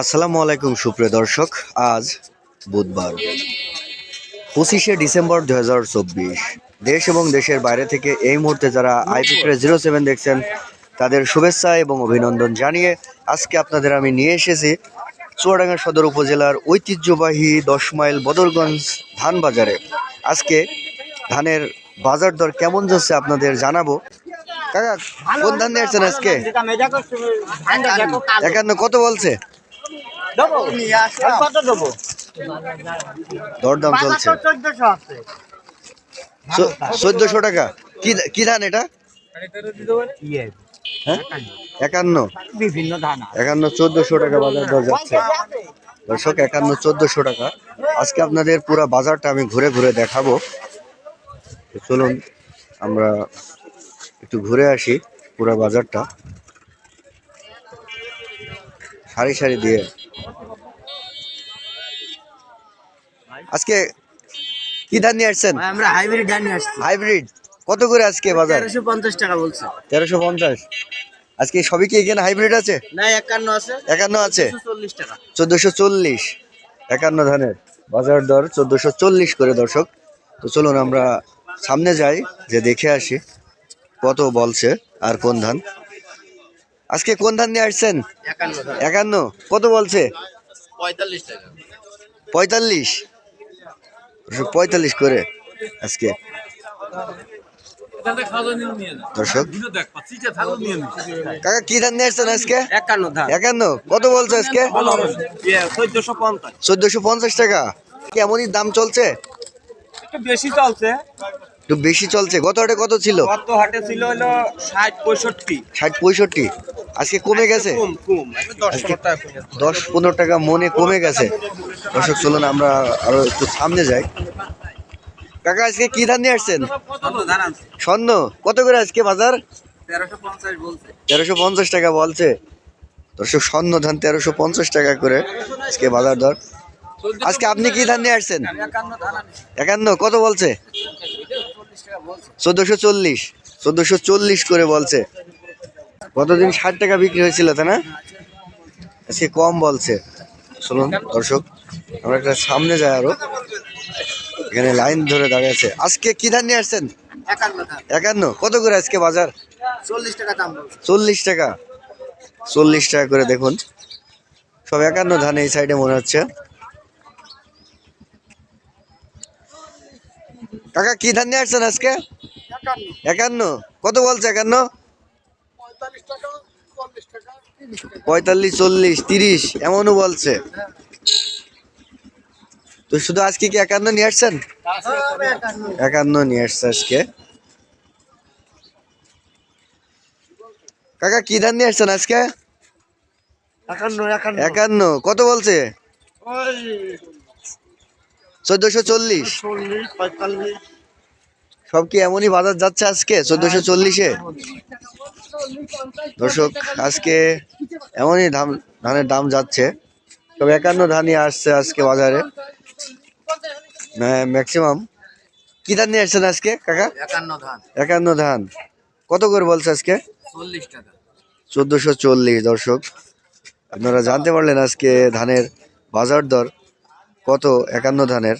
আসসালামু আলাইকুম, সুপ্রিয় দর্শক। আজ বুধবার, পঁচিশে ডিসেম্বর দু হাজার চব্বিশ। দেশ এবং দেশের বাইরে থেকে এই মুহূর্তে যারা আইপি প্রেস জিরো সেভেন দেখছেন, তাদের শুভেচ্ছা এবং অভিনন্দন জানিয়ে আজকে আপনাদের আমি নিয়ে এসেছি চুয়াডাঙ্গা সদর উপজেলার ঐতিহ্যবাহী দশ মাইল বদরগঞ্জ ধান বাজারে। আজকে ধানের বাজার দর কেমন যাচ্ছে আপনাদের জানাব। কাকা কোন ধান নিয়ে আসছেন আজকে? একান্ন কত বলছে? দরদাম চলছে। চোদ্দশো টাকা। কি কি ধান এটা? হ্যাঁ? একান্ন। বিভিন্ন ধান একান্ন চোদ্দশো টাকা বাজার দর যাচ্ছে। দর্শক একান্ন চোদ্দশো টাকা। আজকে আপনাদের পুরো বাজারটা আমি ঘুরে ঘুরে দেখাবো। তো চলুন আমরা একটু ঘুরে আসি পুরো বাজারটা। সারি সারি দিয়ে। আজকে কি ধান নিয়ে আসছেন? আমরা হাইব্রিড ধান নিয়ে আসছি। হাইব্রিড কত করে আজকে বাজার? তেরোশো পঞ্চাশ টাকা বলছে। তেরোশো পঞ্চাশ। আজকে সবই কি এখানে হাইব্রিড আছে? না একান্ন আছে। একান্ন আছে? চল্লিশ টাকা। চোদ্দশো চল্লিশ। একান্ন ধানের বাজার দর চোদ্দশো চল্লিশ করে দর্শক। তো চলুন আমরা সামনে যাই যে দেখে আসি। কত বলছে আর কোন ধান? আজকে কোন ধান নিয়ে আসছেন? একান্ন কত বলছে? পঁয়তাল্লিশ পঁয়তাল্লিশ? পঁয়তাল্লিশ করে আজকে। দর্শক। কাকা কি ধান নিয়ে আসছেন আজকে? একান্ন কত বলছে আজকে? চোদ্দশো পঞ্চাশ। চোদ্দশো পঞ্চাশ টাকা। কেমনই দাম চলছে? একটু বেশি চলছে। একটু বেশি চলছে? গত হাটে কত ছিল? গত হাটে ছিল হলো ষাট পঁয়ষট্টি। ষাট পঁয়ষট্টি? আজকে কমে গেছে? কম কম। একটু দশ পনেরো টাকা মনে কমে গেছে। দর্শক চলুন আমরা আরও একটু সামনে যাই। কাকা আজকে কি ধান নিয়ে আসছেন? স্বর্ণ কত করে আজকে বাজার? তেরোশো পঞ্চাশ টাকা বলছে। দর্শক স্বর্ণ ধান তেরোশো পঞ্চাশ টাকা করে আজকে বাজার দর। আজকে আপনি কি ধান নিয়ে আসছেন? একান্ন? কত বলছে? চোদ্দশো চল্লিশ চোদ্দশো চল্লিশ করে বলছে। গতদিন ষাট টাকা বিক্রি হয়েছিল তাই না? আজকে কম বলছে। শুনুন দর্শক আমরা একটা সামনে যাই আরও। এখানে লাইন ধরে দাঁড়িয়ে আছে। আজকে কি ধান নিয়ে আসছেন? একান্ন কত করে আজকে বাজার? চল্লিশ টাকা দাম বলছে। চল্লিশ টাকা। চল্লিশ টাকা করে দেখুন। সব একান্ন ধান এই সাইডে মনে হচ্ছে। কাকা কি ধান নিয়ে আসছেন আজকে? একান্ন। কত বলছে একান্ন? পঁয়তাল্লিশ চল্লিশ তিরিশ এমনও বলছে। তো শুধু আজকে কি একান্ন নিয়ে আসছেন? একান্ন নিয়ে আসছে আজকে। কাকা কি ধান নিয়ে আসছেন আজকে? একান্ন একান্ন। কত বলছে? চোদ্দশো চল্লিশ। সব কি এমনই বাজার যাচ্ছে আজকে চোদ্দশো চল্লিশে? দর্শক আজকে এমনই ধান ধানের দাম যাচ্ছে। সব একান্ন ধানই আসছে আজকে বাজারে। ম্যাক্সিমাম। কি ধান নিয়ে আসছেন আজকে কাকা? একান্ন ধান। একান্ন ধান। কত করে বলছে আজকে? চল্লিশ চোদ্দশো চল্লিশ দর্শক। আপনারা জানতে পারলেন আজকে ধানের বাজার দর। কত? একান্ন ধানের।